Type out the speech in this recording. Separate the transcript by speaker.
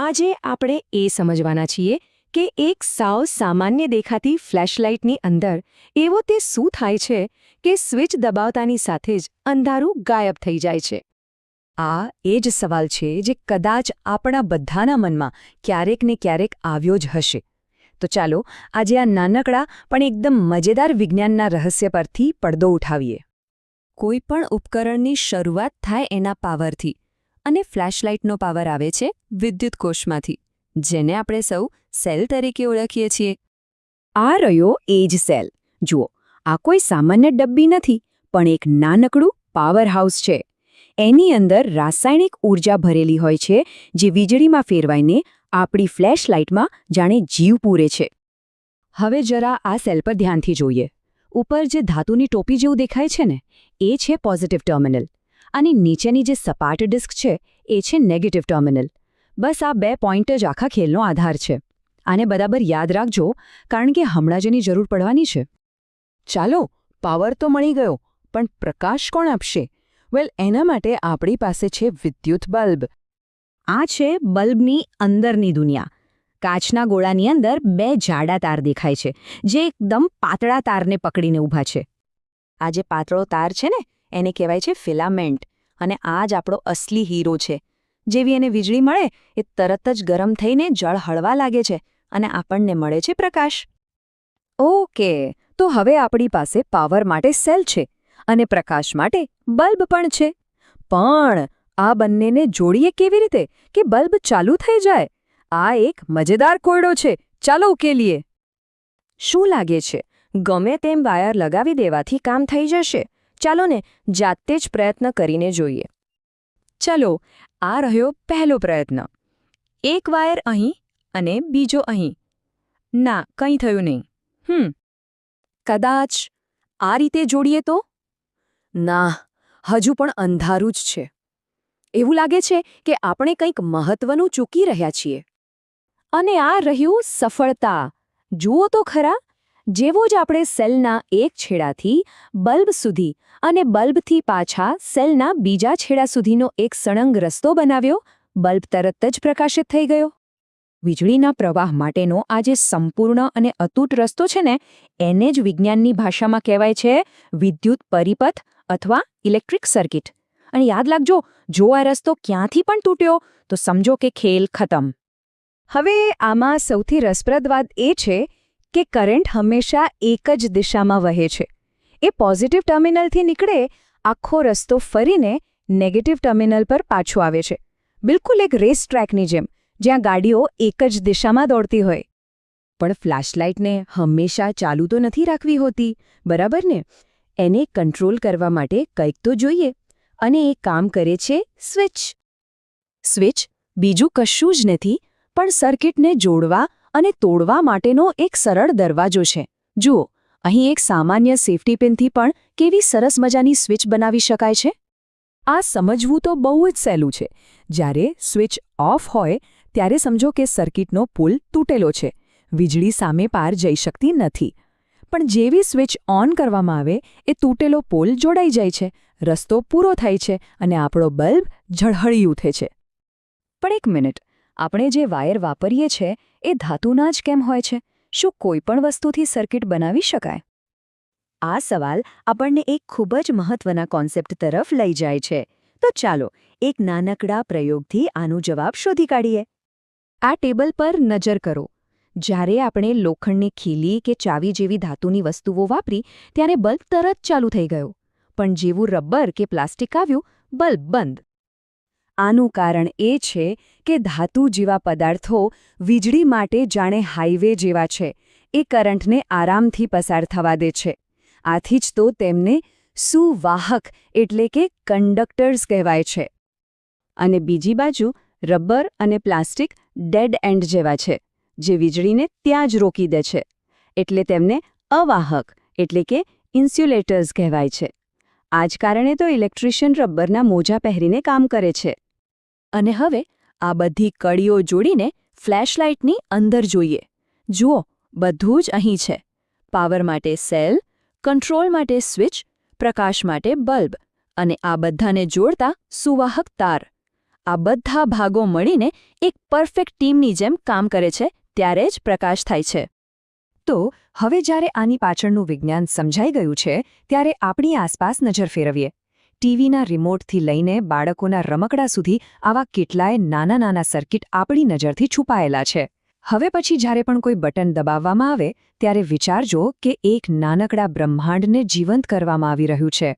Speaker 1: આજે આપણે એ સમજવાના છીએ કે એક સાવ સામાન્ય દેખાતી ફ્લેશલાઇટની અંદર એવો તે શું થાય છે કે સ્વિચ દબાવતાની સાથે જ અંધારું ગાયબ થઈ જાય છે?
Speaker 2: આ એ જ સવાલ છે જે કદાચ આપણા બધાના મનમાં ક્યારેક ને ક્યારેક આવ્યો જ હશે. તો ચાલો આજે આ નાનકડા પણ એકદમ મજેદાર વિજ્ઞાનના રહસ્ય પરથી પડદો ઉઠાવીએ. કોઈ પણ ઉપકરણની શરૂઆત થાય એના પાવરથી. અને ફ્લેશલાઇટનો પાવર આવે છે વિદ્યુત કોષમાંથી, જેને આપણે સૌ સેલ તરીકે ઓળખીએ છીએ. આ રહ્યો એ જ સેલ. જુઓ, આ કોઈ સામાન્ય ડબ્બી નથી, પણ એક નાનકડું પાવર હાઉસ છે. એની અંદર રાસાયણિક ઊર્જા ભરેલી હોય છે, જે વીજળીમાં ફેરવાઈને આપણી ફ્લેશલાઇટમાં જાણે જીવ પૂરે છે. હવે જરા આ સેલ પર ધ્યાનથી જોઈએ. ઉપર જે ધાતુની ટોપી જેવું દેખાય છે ને, એ છે પોઝિટિવ ટર્મિનલ. અને નીચેની જે સપાટ ડિસ્ક છે, એ છે નેગેટિવ ટર્મિનલ બસ આ બે પોઈન્ટ જ આખા ખેલનો આધાર છે. આને બરાબર યાદ રાખજો, કારણ કે હમણાં જેની જરૂર પડવાની છે. ચાલો પાવર તો મળી ગયો, પણ પ્રકાશ કોણ આપશે? વેલ એના માટે આપણી પાસે છે વિદ્યુત બલ્બ. આ છે બલ્બની અંદરની દુનિયા. કાચના ગોળાની અંદર બે જાડા તાર દેખાય છે, જે એકદમ પાતળા તારને પકડીને ઊભા છે. આ જે પાતળો તાર છે ને એને કહેવાય છે ફિલામેન્ટ. અને આ જ આપણો અસલી હીરો છે. જેવી એને વીજળી મળે, એ તરત જ ગરમ થઈને જળ હળવા લાગે છે અને આપણને મળે છે પ્રકાશ. ઓકે, તો હવે આપણી પાસે પાવર માટે સેલ છે અને પ્રકાશ માટે બલ્બ પણ છે. પણ આ બંનેને જોડીએ કેવી રીતે કે બલ્બ ચાલુ થઈ જાય? આ એક મજેદાર કોયડો છે. ચાલો ઉકેલીએ. શું લાગે છે? ગમે તેમ વાયર લગાવી દેવાથી કામ થઈ જશે. ચાલો ને જાતે જ પ્રયત્ન કરીને જોઈએ. ચાલો, આ રહ્યો પહેલો પ્રયત્ન. એક વાયર અહીં અને બીજો અહીં. ના, કંઈ થયું નહીં. હમ. કદાચ આ રીતે જોડીએ તો? ના, હજુ પણ અંધારું જ છે. એવું લાગે છે કે આપણે કંઈક મહત્વનું ચૂકી રહ્યા છીએ. અને આ રહ્યું સફળતા. જુઓ તો ખરા જેવો જ આપણે સેલના એક છેડાથી બલ્બ સુધી અને બલ્બથી પાછા સેલના બીજા છેડા સુધીનો એક સળંગ રસ્તો બનાવ્યો, બલ્બ તરત જ પ્રકાશિત થઈ ગયો. વીજળીના પ્રવાહ માટેનો આ જે સંપૂર્ણ અને અતૂટ રસ્તો છે ને, એને જ વિજ્ઞાનની ભાષામાં કહેવાય છે વિદ્યુત પરિપથ અથવા ઇલેક્ટ્રિક સર્કિટ. અને યાદ રાખજો, જો આ રસ્તો ક્યાંથી પણ તૂટ્યો, તો સમજો કે ખેલ ખતમ. હવે આમાં સૌથી રસપ્રદ વાત એ છે કે કરંટ હંમેશા એક જ દિશામાં વહે છે. એ પોઝિટિવ ટર્મિનલથી નીકળે, આખો રસ્તો ફરીને નેગેટિવ ટર્મિનલ પર પાછો આવે છે. બિલકુલ એક રેસ ટ્રેકની જેમ, જ્યાં ગાડીઓ એક જ દિશામાં દોડતી હોય. પણ ફ્લેશલાઇટને હંમેશા ચાલુ તો નથી રાખવી હોતી, બરાબર ને? એને કંટ્રોલ કરવા માટે કંઈક તો જોઈએ, અને એ કામ કરે છે સ્વિચ. સ્વિચ બીજું કશું જ નથી, પણ સર્કિટને જોડવા અને તોડવા માટેનો એક સરળ દરવાજો છે. જુઓ, અહીં એક સામાન્ય સેફટી પિનથી પણ કેવી સરસ મજાની સ્વિચ બનાવી શકાય છે. આ સમજવું તો બહુ જ સહેલું છે. જ્યારે સ્વિચ ઓફ હોય, ત્યારે સમજો કે સર્કિટનો પુલ તૂટેલો છે. વીજળી સામે પાર જઈ શકતી નથી. પણ જેવી સ્વિચ ઓન કરવામાં આવે, એ તૂટેલો પોલ જોડાઈ જાય છે. રસ્તો પૂરો થાય છે અને આપણો બલ્બ ઝળહળી ઉઠે છે. પણ એક મિનિટ. આપણે જે વાયર વાપરીએ છીએ એ ધાતુના જ કેમ હોય છે? શું કોઈ પણ વસ્તુથી સર્કિટ બનાવી શકાય? આ સવાલ આપણને એક ખૂબ જ મહત્વના કોન્સેપ્ટ તરફ લઈ જાય છે. તો ચાલો એક નાનકડા પ્રયોગથી આનો જવાબ શોધી કાઢીએ. આ ટેબલ પર નજર કરો. જ્યારે આપણે લોખંડની ખીલી કે ચાવી જેવી ધાતુની વસ્તુઓ વાપરી, ત્યારે બલ્બ તરત ચાલુ થઈ ગયો. પણ જેવું રબર કે પ્લાસ્ટિક આવ્યું, બલ્બ બંધ. આનું કારણ એ છે કે ધાતુ જેવા પદાર્થો વીજળી માટે જાણે હાઈવે જેવા છે. એ કરંટને આરામથી પસાર થવા દે છે. આથી જ તો તેમને સુવાહક એટલે કે કંડક્ટર્સ કહેવાય છે. અને બીજી બાજુ રબર અને પ્લાસ્ટિક ડેડ એન્ડ જેવા છે, જે વીજળીને ત્યાં જ રોકી દે છે. એટલે તેમને અવાહક એટલે કે ઇન્સ્યુલેટર્સ કહેવાય છે. આ જ કારણે તો ઇલેક્ટ્રિશિયન રબરના મોજા પહેરીને કામ કરે છે. અને હવે આ બધી કડીઓ જોડીને ફ્લેશલાઇટની અંદર જોઈએ. જુઓ, બધું જ અહીં છે. પાવર માટે સેલ, કંટ્રોલ માટે સ્વિચ, પ્રકાશ માટે બલ્બ અને આ બધાને જોડતા સુવાહક તાર.
Speaker 3: આ બધા ભાગો મળીને એક પરફેક્ટ ટીમની જેમ કામ કરે છે, ત્યારે જ પ્રકાશ થાય છે.
Speaker 1: તો, હવે જ્યારે આની પાછળનું વિજ્ઞાન સમજાઈ ગયું છે, ત્યારે આપણી આસપાસ નજર ફેરવીએ. ટીવીના રિમોટથી લઈને બાળકોના રમકડા સુધી આવા કેટલાય નાના નાના સર્કિટ આપણી નજરથી છુપાયેલા છે. હવે પછી જ્યારે પણ કોઈ બટન દબાવવામાં આવે, ત્યારે વિચારજો કે એક નાનકડા બ્રહ્માંડને જીવંત કરવામાં આવી રહ્યું છે.